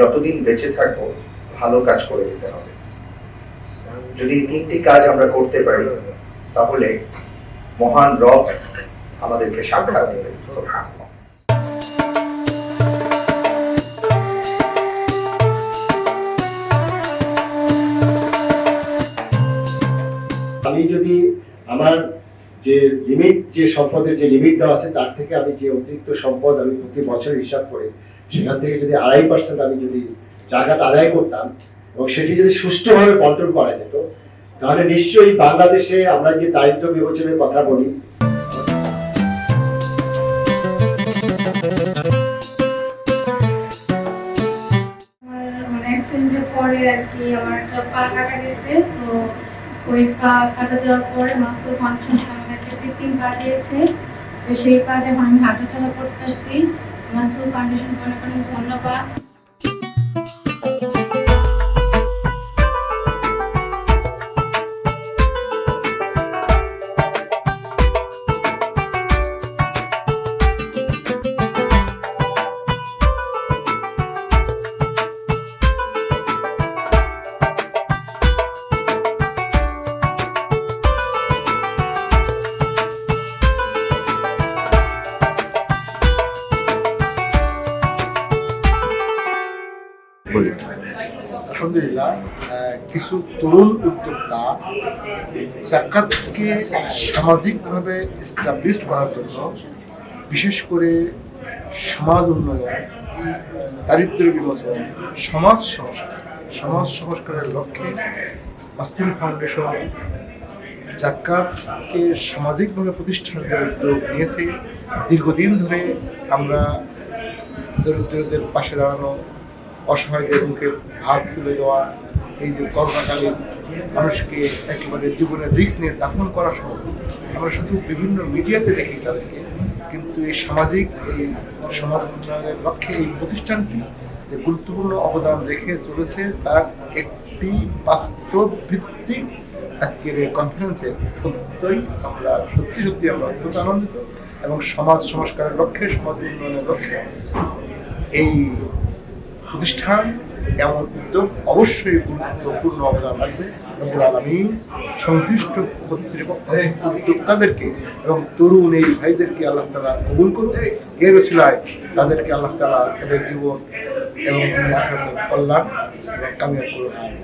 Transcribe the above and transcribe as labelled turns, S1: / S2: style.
S1: যতদিন বেঁচে থাকব, ভালো কাজ করে যেতে হবে। যদি তিনটি কাজ আমরা করতে পারি, তাহলে মহান রব আমাদেরকে সাক্ষাৎ দেবে
S2: আমি যদি আমার যে লিমিট যে সম্পদের যে লিমিট দেওয়া আছে, তার থেকে আমি যে অতিরিক্ত সম্পদ আমি প্রতি বছর হিসাব করে সেখান থেকে যদি আড়াই পার্সেন্ট আমি যদি জাকাত আদায় করতাম এবং সেটি যদি সুষ্ঠুভাবে কন্ট্রোল করা যেত, তাহলে নিশ্চয়ই বাংলাদেশে আমরা যে দারিদ্র বিমোচনের কথা বলি,
S3: আমার একটা পা কাটা গেছে, তো ওই পা কাটা যাওয়ার পরে মাস্টার তো সেই পা এখন আমি হাঁটাচলা করতেছি। মাস্টার ফাউন্ডেশন অনেক অনেক ধন্যবাদ।
S4: আলহামদুলিল্লাহ কিছু তরুণ উদ্যোক্তা জাকাতকে সামাজিকভাবে এস্টাবলিশ করার জন্য, বিশেষ করে সমাজ উন্নয়ন দারিদ্র বিমোচন, সমাজ সংস্কার, সমাজ সংস্কারের লক্ষ্যে মাস্তুল ফাউন্ডেশন জাকাতকে সামাজিকভাবে প্রতিষ্ঠানের যে উদ্যোগ নিয়েছে, দীর্ঘদিন ধরে আমরা দরিদ্রদের পাশে দাঁড়ানো অসহায়দের মুখে ভাত তুলে দেওয়া, এই যে করোনাকালীন মানুষকে একেবারে জীবনের রিস্ক নিয়ে দাফন করা সহ আমরা শুধু বিভিন্ন মিডিয়াতে দেখি তাদেরকে। কিন্তু এই সামাজিক, এই সমাজ উন্নয়নের লক্ষ্যে এই প্রতিষ্ঠানটি যে গুরুত্বপূর্ণ অবদান রেখে চলেছে, তার একটি বাস্তব ভিত্তিক আজকের এই কনফারেন্সে সত্যই আমরা, সত্যি সত্যি আমরা অত্যন্ত আনন্দিত এবং সমাজ সংস্কারের লক্ষ্যে, সমাজ উন্নয়নের লক্ষ্যে এই প্রতিষ্ঠান, এমন উদ্যোগ অবশ্যই গুরুত্বপূর্ণ অবদান রাখবে এবং আমি সংশ্লিষ্ট কর্তৃপক্ষ উদ্যোক্তাদেরকে এবং তরুণ এই ভাইদেরকে আল্লাহ তালা কবুল করবে এর ছিলায় তাদেরকে আল্লাহ তালা তাদের জীবন এবং কল্যাণ এবং কামিয়াব আমিন।